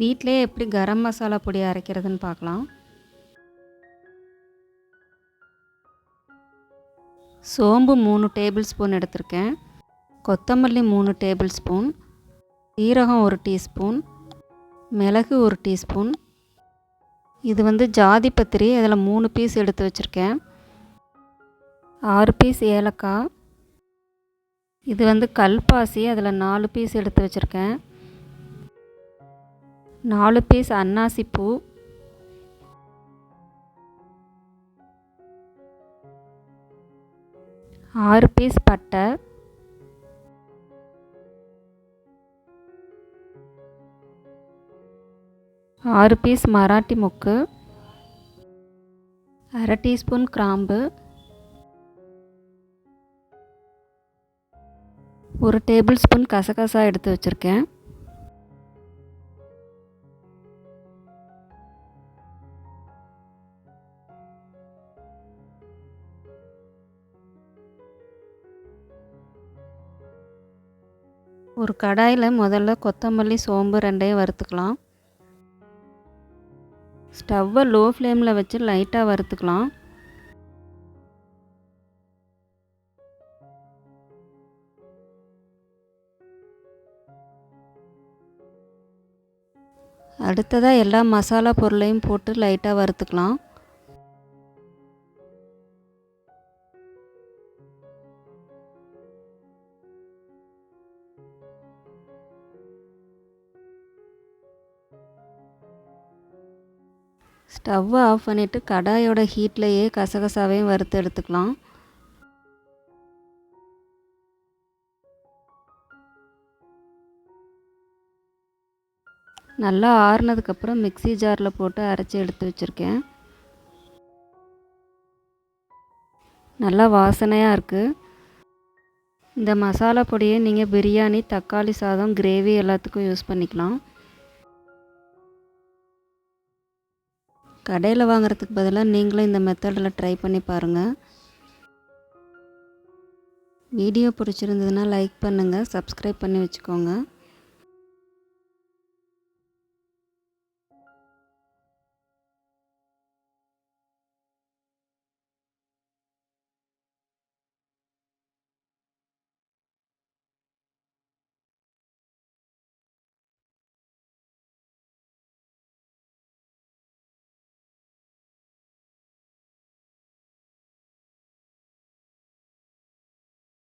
வீட்டிலே எப்படி கரம் மசாலா பொடி அரைக்கிறதுன்னு பார்க்கலாம். சோம்பு மூணு டேபிள் ஸ்பூன் எடுத்திருக்கேன். கொத்தமல்லி மூணு டேபிள் ஸ்பூன். சீரகம் ஒரு டீஸ்பூன். மிளகு ஒரு டீஸ்பூன். இது வந்து ஜாதி பத்திரி அதில் மூணு பீஸ் எடுத்து வச்சுருக்கேன். ஆறு பீஸ் ஏலக்காய். இது வந்து கல்பாசி அதில் நாலு பீஸ் எடுத்து வச்சுருக்கேன். நாலு பீஸ் அன்னாசி பூ. ஆறு பீஸ் பட்டை. ஆறு பீஸ் மராட்டி மொக்கு. அரை டீஸ்பூன் கிராம்பு. ஒரு டேபிள் ஸ்பூன் கசகசா எடுத்து வச்சுருக்கேன். ஒரு கடாயில் முதல்ல கொத்தமல்லி சோம்பு ரெண்டையும் வறுத்துக்கலாம். ஸ்டவ்வை லோ ஃப்ளேமில் வச்சு லைட்டாக வறுத்துக்கலாம். அடுத்ததாக எல்லா மசாலா பொருளையும் போட்டு லைட்டாக வறுத்துக்கலாம். ஸ்டவ்வை ஆஃப் பண்ணிவிட்டு கடாயோட ஹீட்லேயே கசகசாவையும் வறுத்து எடுத்துக்கலாம். நல்லா ஆறுனதுக்கப்புறம் மிக்ஸி ஜாரில் போட்டு அரைச்சி எடுத்து வச்சுருக்கேன். நல்லா வாசனையாக இருக்குது இந்த மசாலா பொடியை நீங்கள் பிரியாணி தக்காளி சாதம் கிரேவி எல்லாத்துக்கும் யூஸ் பண்ணிக்கலாம். கடையில் வாங்குறதுக்கு பதிலாக நீங்களும் இந்த மெத்தடில் ட்ரை பண்ணி பாருங்கள் வீடியோ பிடிச்சிருந்ததுன்னா லைக் பண்ணுங்கள் சப்ஸ்கிரைப் பண்ணி வச்சுக்கோங்க.